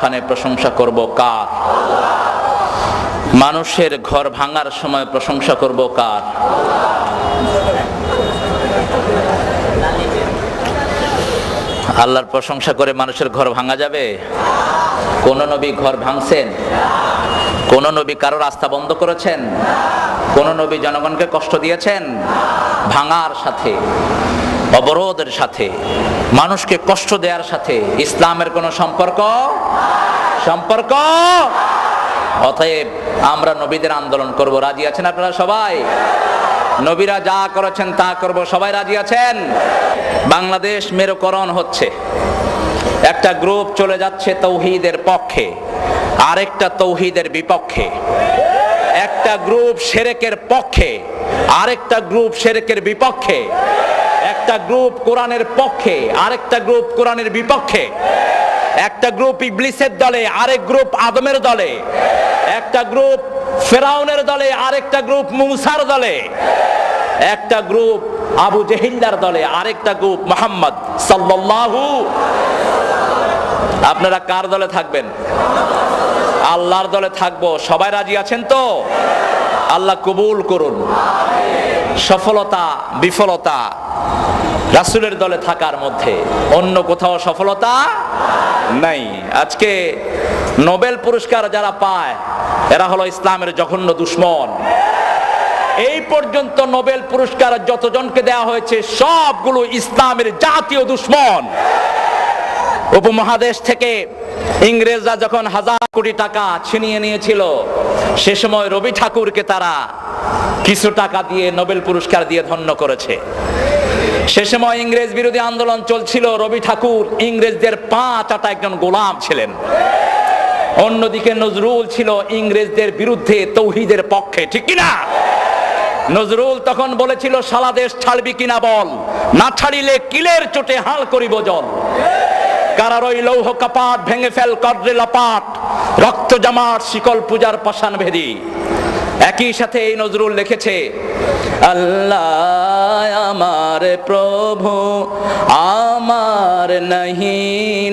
সবখানে প্রশংসা করব কার? মানুষের ঘর ভাঙার সময় প্রশংসা করব কার? আল্লাহর প্রশংসা করে মানুষের ঘর ভাঙা যাবে? কোন নবী ঘর ভাঙছেন? কোন নবী কারও রাস্তা বন্ধ করেছেন? কোন নবী জনগণকে কষ্ট দিয়েছেন? ভাঙার সাথে। অবরোধের সাথে, মানুষকে কষ্ট দেওয়ার সাথে ইসলামের কোনো সম্পর্ক? সম্পর্ক? অতএব আমরা নবীদের আন্দোলন করব। রাজি আছেন আপনারা সবাই? নবীরা যা করেছেন তা করব। সবাই রাজি আছেন? বাংলাদেশ মেরুকরণ হচ্ছে। একটা গ্রুপ চলে যাচ্ছে তৌহিদের পক্ষে, আরেকটা তৌহিদের বিপক্ষে। একটা গ্রুপ সেরেকের পক্ষে, আরেকটা গ্রুপ সেরেকের বিপক্ষে। একটা গ্রুপ কোরআনের পক্ষে, আরেকটা গ্রুপ কোরআনের বিপক্ষে, একটা গ্রুপ ইবলিসের দলে, আরেক গ্রুপ আদমের দলে, একটা গ্রুপ ফেরাউনের দলে, আরেকটা গ্রুপ মুসার দলে, একটা গ্রুপ আবু জেহিল্লার দলে, আরেকটা গ্রুপ মোহাম্মদ সাল্লাল্লাহু আপনারা কার দলে থাকবেন? আল্লাহর দলে থাকব। সবাই রাজি আছেন তো? আল্লাহ কবুল করুন। সফলতা, বিফলতা রাসুলের দলে থাকার মধ্যে অন্য কোথাও সফলতা নাই। আজকে নোবেল পুরস্কার যারা পায়, এরা হলো ইসলামের জঘন্য দুশ্মন। এই পর্যন্ত নোবেল পুরস্কার যতজনকে দেয়া হয়েছে, সবগুলো ইসলামের জাতীয় দুশ্মন। উপমহাদেশ থেকে ইংরেজরা যখন হাজার কোটি টাকা ছিনিয়ে নিয়েছিল, সে সময় রবি ঠাকুরকে তারা কিছু টাকা দিয়ে নোবেল পুরস্কার দিয়ে ধন্য করেছে। সে সময় ইংরেজ বিরোধী আন্দোলন চলছিল, রবি ঠাকুর ইংরেজদের পাঁচ আটা একজন গোলাম ছিলেন। অন্যদিকে নজরুল ছিল ইংরেজদের বিরুদ্ধে তৌহিদের পক্ষে, ঠিক কিনা? নজরুল তখন বলেছিল, সারা দেশ ছাড়বি কিনা বল? না ছাড়িলে কিলের চোটে হাল করিব জল। কারার ওই লৌহ কাপাট ভেঙে ফেল, কদ্রে লাপাট, রক্ত জামাট, শিকল পূজার পাষাণ ভেদি। একই সাথে এই নজরুল লিখেছে, আল্লাহ আমার প্রভু, আমার নাহি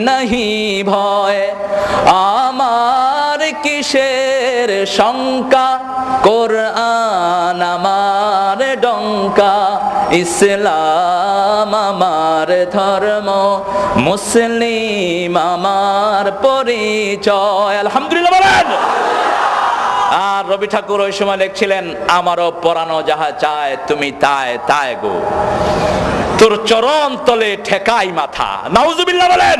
নাহি ভয়, আমার কিসের শঙ্কা? কোরআন আমার ডঙ্কা, ইসলাম আমার ধর্ম, মুসলিম আমার পরিচয়। আলহামদুলিল্লাহ বলেন। আর রবি ঠাকুর ওই সময় লিখছিলেন, আমারও পরানো যাহা চায়, তুমি তাই তাই গো। তোর চরণ তলে ঠেকাই মাথা। নাউজুবিল্লাহ বলেন।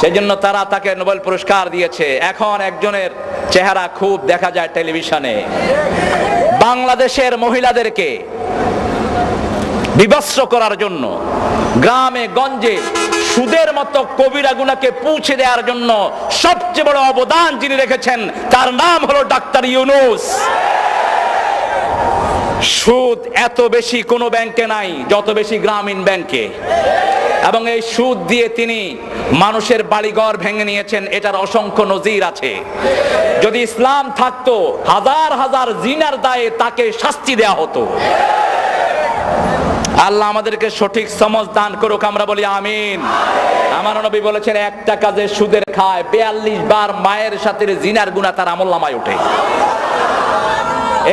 সেজন্য তারা তাকে নোবেল পুরস্কার দিয়েছে। এখন একজনের চেহারা খুব দেখা যায় টেলিভিশনে। বাংলাদেশের মহিলাদেরকে বিবস্ত্র করার জন্য গ্রামে, গঞ্জে সুদের মতো কবিরা গুনাকে পৌঁছে দেওয়ার জন্য সবচেয়ে বড় অবদান যিনি রেখেছেন, তার নাম হলো ডাক্তার ইউনুস। সুদ এত বেশি কোনো ব্যাংকে নাই, যত বেশি গ্রামীণ ব্যাংকে। এবং এই সুদ দিয়ে তিনি মানুষের বাড়িঘর ভেঙে নিয়েছেন, এটার অসংখ্য নজির আছে। যদি ইসলাম থাকতো, হাজার হাজার জিনার দায়ে তাকে শাস্তি দেয়া হতো। আল্লাহ আমাদেরকে সঠিক সমজ দান করুক, আমরা বলি আমিন। আমার নবী বলেছেন, একটা কাজে সুদের খায় বিয়াল্লিশ বার মায়ের সাথে জিনার গুণা তার আমল নামায় ওঠে।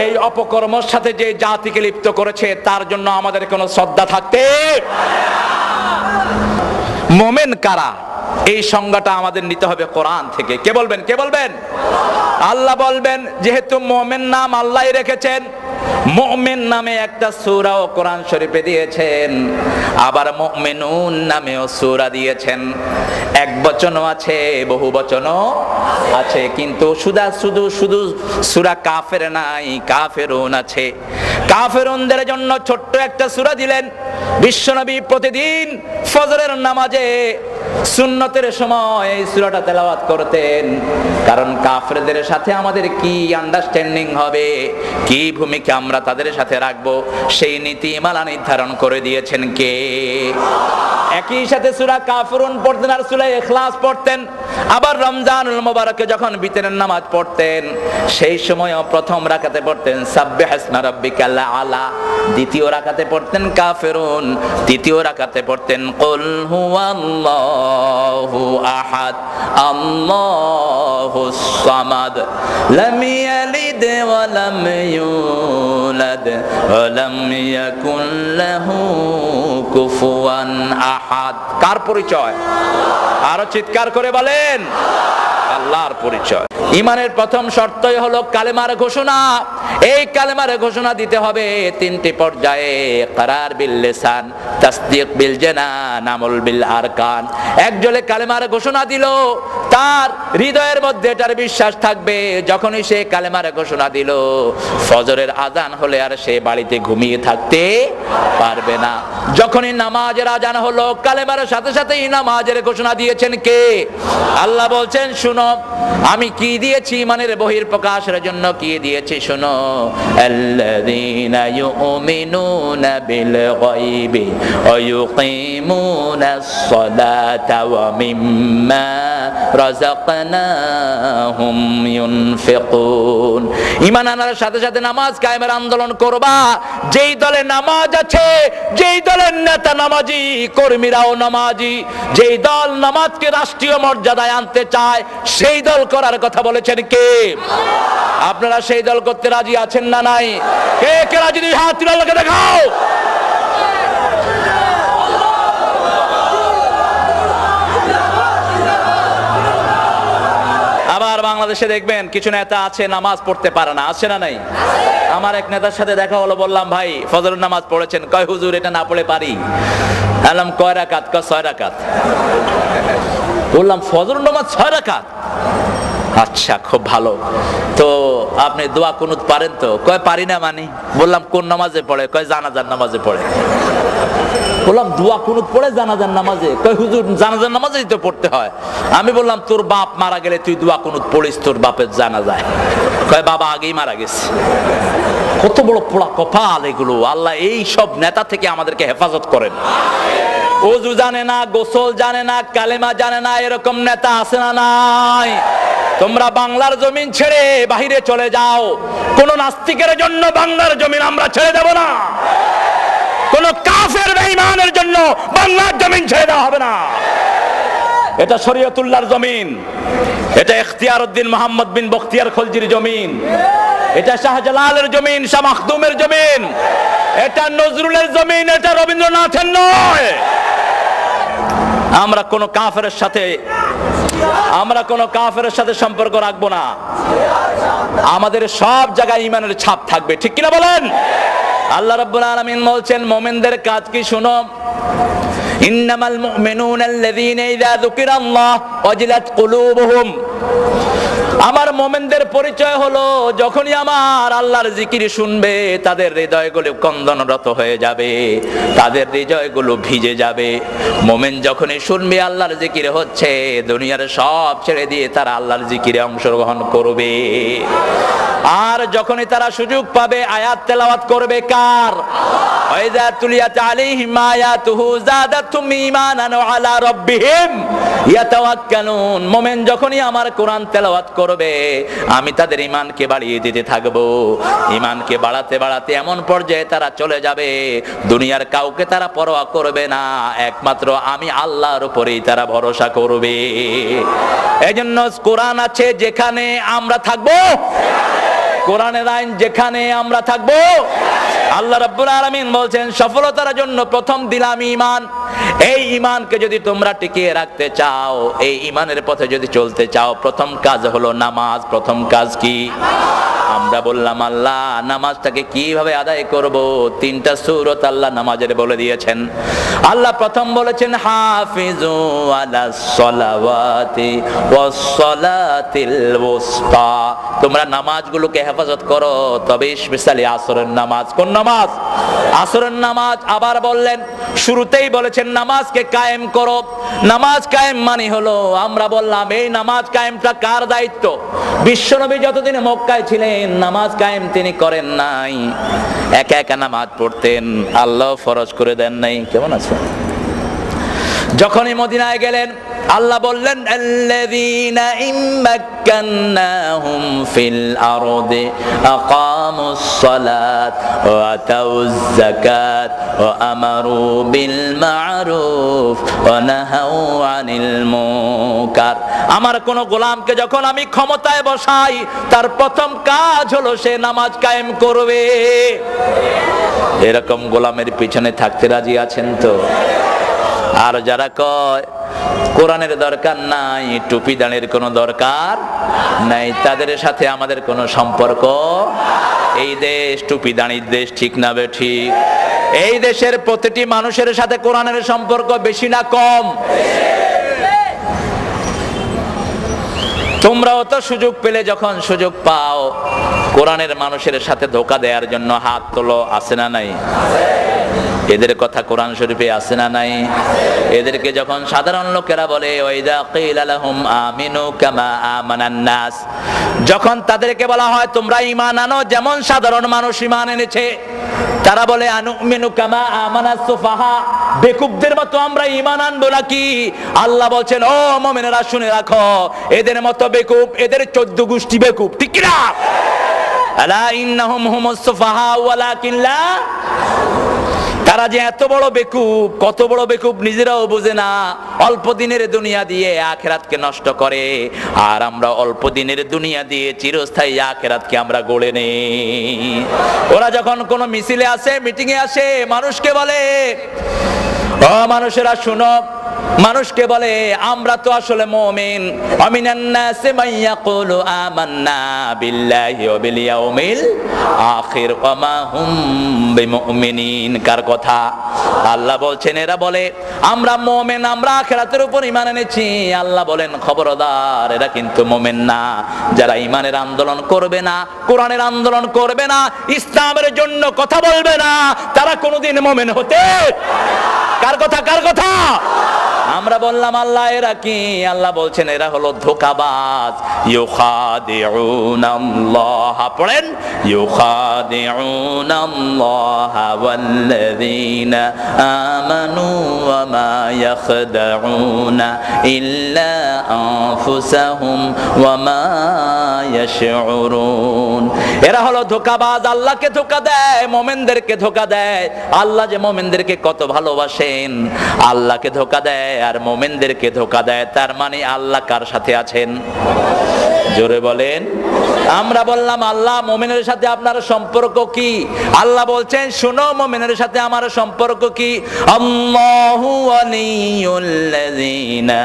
এই অপকর্মর সাথে যে জাতিকে লিপ্ত করেছে, তার জন্য আমাদের কোনো শ্রদ্ধা থাকতে মোমেন কারা? এই সংজ্ঞাটা আমাদের নিতে হবে কোরআন থেকে। কে বলবেন? কে বলবেন? আল্লাহ বলবেন, যেহেতু মোমেন নাম আল্লাহ রেখেছেন মুমিন নামে একটা সূরা ও কোরআন শরীফে দিয়েছেন, আবার মুমিনুন নামেও সূরা দিয়েছেন। এক বচনও আছে, বহু বচনও আছে, কিন্তু সুদা শুধু শুধু সূরা কাফের নাই, কাফেরুন আছে। কাফেরুনদের জন্য ছোট্ট একটা সূরা দিলেন, বিশ্বনবী প্রতিদিন ফজরের নামাজে সুন্নতের সময় এই সূরাটা তেলাওয়াত করতেন। কারণ কাফেরদের সাথে আমাদের কি আন্ডারস্ট্যান্ডিং হবে? কি ভূমিকা আমরা তাদের সাথে রাখব? সেই নীতিমালা নির্ধারণ করে দিয়েছেন কে? একই সাথে সুরা কাফরুন পড়তেন আর সূরা এখলাস পড়তেন। আবার রমজানুল মোবারকে যখন বিতরের নামাজ পড়তেন, সেই সময়ও প্রথম রাখাতে পড়তেন, সাব্বিহ ইসমা রাব্বিকাল আলা। দ্বিতীয় রাকাতে পড়তেন কাফেরুন, তৃতীয় রাকাতে পড়তেন কুল হুয়াল্লাহু আহাদ, আল্লাহুস সামাদ। লাম ইয়ালিদ ওয়া লাম ইউলাদ ওয়া লাম ইয়াকুন লাহু কুফুয়ান আহাদ। কার পরিচয়? আরও চিৎকার করে বলেন। আল্লাহর পরিচয়। ইমানের প্রথম শর্তই হলো কালেমার ঘোষণা। এই কালেমার ঘোষণা দিতে হবে তিনটি পর্যায়ে। কারার বিল লেসান, তাসদিক বিল জেনা আমল বিল আরকান। একজলে কালেমার ঘোষণা দিল তার হৃদয়ের মধ্যে এটার বিশ্বাস থাকবে, যখনই সে কালেমার ঘোষণা দিল, ফজরের আজান হলে আর সে বাড়িতে ঘুমিয়ে থাকতে পারবে না। যখনই নামাজের আজান হলো, কালেমার সাথে সাথেই নামাজের ঘোষণা দিয়েছেন কে? আল্লাহ বলছেন, শুনো, আমি কি দিয়েছি? ইমানের বহির প্রকাশের জন্য কি দিয়েছি? শুনো আল্লাযীনা গায়বি ওয়া ইউকিমুনাস সালাতা ওয়া মিম্মা রাযাকনাহুম ইউনফিকুন ঈমান আনার সাথে সাথে নামাজ কায়েমের আন্দোলন করবা। যেই দলে নামাজ আছে, যেই দলের নেতা নামাজি, কর্মীরাও নামাজি। যেই দল নামাজকে রাষ্ট্রীয় মর্যাদায় আনতে চায়, সেই দল করার কথা বলেছেন কে? আপনারা সেই দল করতে রাজি আছেন না নাই? কে কে রাজি দুই হাত তুলে দেখাও। আবার বাংলাদেশে দেখবেন কিছু নেতা আছে, নামাজ পড়তে পারে না। আছে না নাই? আমার এক নেতার সাথে দেখা হলো, বললাম, ভাই, ফজরের নামাজ পড়েছেন। কয়, হুজুর, এটা না পড়ে পারি। বললাম, কয় রাকাত? কয়, ছয় রাকাত। বললাম ফজর নামাজ ছয় রাকাত? আচ্ছা খুব ভালো। তো আপনি দোয়া কুনুত পারেন তো? কয়, পারি না মানি। বললাম, কোন নামাজে পড়ে? কয়, জানাজার নামাজে পড়ে। বললাম, দোয়া কুনুত পড়ে, জানাজার নামাজে? কয়, হুজুর, জানাজার নামাজেই তো পড়তে হয়। আমি বললাম, তোর বাপ মারা গেলে তুই দোয়া কুনুত পড়িস, তোর বাপের জানা যায় কয়, বাবা আগেই মারা গেছে। কত বড় পোড়া কপাল এগুলো। আল্লাহ এই সব নেতা থেকে আমাদেরকে হেফাজত করেন। ওজু জানে না, গোসল জানে না, কালেমা জানে না, এরকম নেতা আছে না নাই? তোমরা বাংলার জমিন ছেড়ে বাহিরে চলে যাও। কোন নাস্তিকের জন্য বাংলার জমিন আমরা ছেড়ে দেব না। কোন কাফের বেঈমানের জন্য বাংলার জমিন ছেড়ে দেওয়া হবে না। এটা শরীয়তুল্লাহর জমিন। এটা ইখতিয়ার উদ্দিন মোহাম্মদ বিন বখতিয়ার খলজির জমিন। এটা শাহজালালের জমিন, শাহ মাখদুমের জমিন। এটা নজরুলের জমিন, এটা রবীন্দ্রনাথের নয়। আমরা কোনো কাফের সাথে, আমরা কোনো কাফের সাথে সম্পর্ক রাখব না। আমাদের সব জায়গায় ইমানের ছাপ থাকবে, ঠিক কিনা বলেন? আল্লাহ রাব্বুল আলামিন বলছেন, মোমেনদের কাজ কি শুনো? ইন্নামাল মুমিনুনা আল্লাযীনা ইযা যুকিরাল্লাহ ওয়াজিলাত কুলুবুহুম। আমার মোমেনদের পরিচয় হলো, যখনই আমার আল্লাহর জিকির শুনবে, তাদের হৃদয়গুলো কন্দনরত হয়ে যাবে, তাদের হৃদয়গুলো ভিজে যাবে। মোমেন যখনই শুনবে আল্লাহর জিকির হচ্ছে, দুনিয়ার সব ছেড়ে দিয়ে তারা আল্লাহর জিকিরে অংশগ্রহণ করবে। আর যখনই তারা সুযোগ পাবে, আয়াত তেলাওয়াত করবে কার? ওয়াইদা তুলিয়াত আলাইহিম আয়াতুহু যাদাতুহুম ঈমানান আলা রাব্বিহিম ইয়াতাওয়াক্কালুন মোমেন যখনই আমার কোরআন তেলাওয়াত করবে, আমি তাদের ইমানকে বাড়িয়ে দিতে থাকব। ইমানকে বাড়াতে বাড়াতে এমন পর্যায়ে তারা চলে যাবে, দুনিয়ার কাউকে তারা পরোয়া করবে না, একমাত্র আমি আল্লাহর উপরেই তারা ভরসা করবে। এই জন্য কোরআন আছে, যেখানে আমরা থাকব। কোরআনের আইন যেখানে আমরা থাকব। আল্লাহ রাব্বুল আলামিন বলছেন সফলতার জন্য প্রথম দিলাম ঈমান। এই ঈমানকে যদি তোমরা টিকিয়ে রাখতে চাও, এই ঈমানের পথে যদি চলতে চাও, প্রথম কাজ হলো নামাজ। প্রথম কাজ কি? আমরা বললাম, আল্লাহ, নামাজটাকে কীভাবে আদায় করব? তিনটা সূরত আল্লাহ নামাজের বলে দিয়েছেন। আল্লাহ প্রথম বলেছেন, হাফিজু আলাস সালাওয়াতি ওয়াস সালাতিল ওয়াসতা। তোমরা নামাজগুলোকে হেফাজত করো, তবে স্পেশালি আসরের নামাজ। কোন নামাজ? আসরের নামাজ আবার বললেন, শুরুতেই বলেছেন নামাজকে কায়েম করো। নামাজ কায়েম মানে হলো, আমরা বললাম, এই নামাজ কায়েমটা কার দায়িত্ব? বিশ্বনবী যতদিন মক্কায় ছিলেন, নামাজ কায়েম তিনি করেন নাই। একা একা নামাজ পড়তেন। আল্লাহ ফরজ করে দেন নাই। কেমন আছেন? যখনই মদিনায় গেলেন আল্লাহ বললেন, আল্লাযীনা ইম্মাক্কান্নাহুম ফিল আরদি আকামুস সালাত ওয়া আতাউয যাকাত ওয়া আমারু বিল মা'রুফ ওয়া নাহাউ আনিল মুনকার। আমার কোন গোলামকে যখন আমি ক্ষমতায় বসাই, তার প্রথম কাজ হলো সে নামাজ কায়েম করবে। এরকম গোলামের পিছনে থাকতে রাজি আছেন তো? আর যারা কয় কোরআনের দরকার নাই, টুপি দাঁড়ের কোনো দরকার নাই, তাদের সাথে আমাদের কোনো সম্পর্ক এই দেশ, টুপি দাঁড়ির দেশ ঠিক না বে ঠিক। এই দেশের প্রতিটি মানুষের সাথে কোরআনের সম্পর্ক বেশি না কম। তোমরাও তো সুযোগ পেলে যখন সুযোগ পাও, কোরআনের মানুষের সাথে ধোকা দেওয়ার জন্য হাত তোলো, আছে না নাই? এদের কথা কোরআন শরীফে আছে না নাই? এদেরকে যখন সাধারণ লোকেরা বলে আমিনু যখন তাদেরকে বলা হয়, তোমরা ঈমান আনো, যেমন সাধারণ মানুষ ঈমান এনেছে তারা বলে, আনুমিনু কামা আমানাস সুফাহা বেকুবদের মতো আমরা ঈমান আনব নাকি? আল্লাহ বলছেন, ও মুমিনেরা, শুনে রাখো, এদের মতো বেকুব, এদের চোদ্দ গোষ্ঠী বেকুব, ঠিক কি না আলা ইন্নাহুম হুমুস সুফাহা, ওয়ালাকিন লা তারা যে এত বড় বেকুব, কত বড় বেকুব নিজেরাও বোঝে না। অল্প দিনের দুনিয়া দিয়ে আখেরাতকে নষ্ট করে। আর আমরা অল্প দিনের দুনিয়া দিয়ে চিরস্থায়ী আখেরাতকে আমরা গড়ে নেই। ওরা যখন কোনো মিছিলে আসে, মিটিংয়ে আসে, মানুষকে বলে মানুষেরা, শুনো মানুষকে বলে, আমরা তো আসলে মুমিন। অমিনান নাসি মান ইয়াকুলু আমান্না বিল্লাহি ওয়া বিল ইয়াউমিল আখির। ওয়া হুম বিমুমিনিন। কার কথা? আল্লাহ বলছেন, এরা বলে, আমরা মুমিন, আমরা আখিরাতের উপর ঈমান এনেছি। আল্লাহ বলেন, খবরদার, এরা কিন্তু মুমিন না। যারা ঈমানের আন্দোলন করবে না, কোরআনের আন্দোলন করবে না, ইসলামের জন্য কথা বলবে না, তারা কোনোদিন মুমিন হতে কার কথা? কার কথা? আমরা বললাম, আল্লাহ, এরা কি? আল্লাহ বলছেন, এরা হলো ধোকাবাজ। ইউখাদিউনাল্লাহ। পড়েন, ইউখাদিউনাল্লাহ ওয়াল্লাযীনা আমানু ওয়া মা ইয়াখদাউনা ইল্লা আনফুসাহুম ওয়া মা ইয়াশউরুন। এরা হলো ধোকাবাজ। আল্লাহকে ধোকা দেয়, মোমেনদেরকে ধোকা দেয়। আল্লাহ যে মোমেনদেরকে কত ভালোবাসেন, আল্লাহকে ধোকা দেয়। আর মোমেনদেরকে ধোকা দেয়, তার মানে আল্লাহ কার সাথে আছেন? জোরে বলেন। আমরা বললাম, আল্লাহ, মোমেনের সাথে আপনার সম্পর্ক কি? আল্লাহ বলছেন, শুনো, মোমেনের সাথে আমার সম্পর্ক কি? আল্লাহু ওয়ালিয়ুল্লাযীনা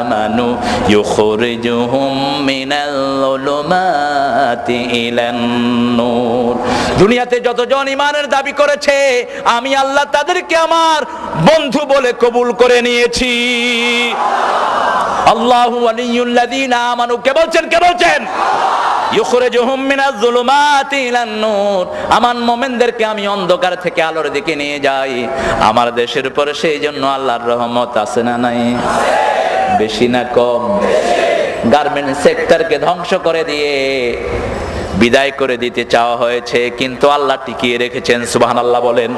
আমানু ইউখরিজুহুম মিনাল যুলুমাতি ইলান নূর। দুনিয়াতে যতজন ইমানের দাবি করেছে, আমি আল্লাহ তাদেরকে আমার বন্ধু বলে কবুল করে নিয়েছি। আল্লাহু ওয়ালিয়ুল্লাযীনা আমানু। কে বলছেন কে বলছেন? ইউখরিজুহুম মিনাজ ইলান নূর। আমার মোমেনদেরকে আমি অন্ধকার থেকে আলোর দিকে নিয়ে যাই। আমার দেশের সেই জন্য আল্লাহর রহমত আছে না নাই? বেশি না কম। গার্মেন্ট সেক্টরকে ধ্বংস করে দিয়ে বিদায় করে দিতে চাওয়া হয়েছে, কিন্তু আল্লাহ টিকিয়ে রেখেছেন, সুবহানাল্লাহ বলেন।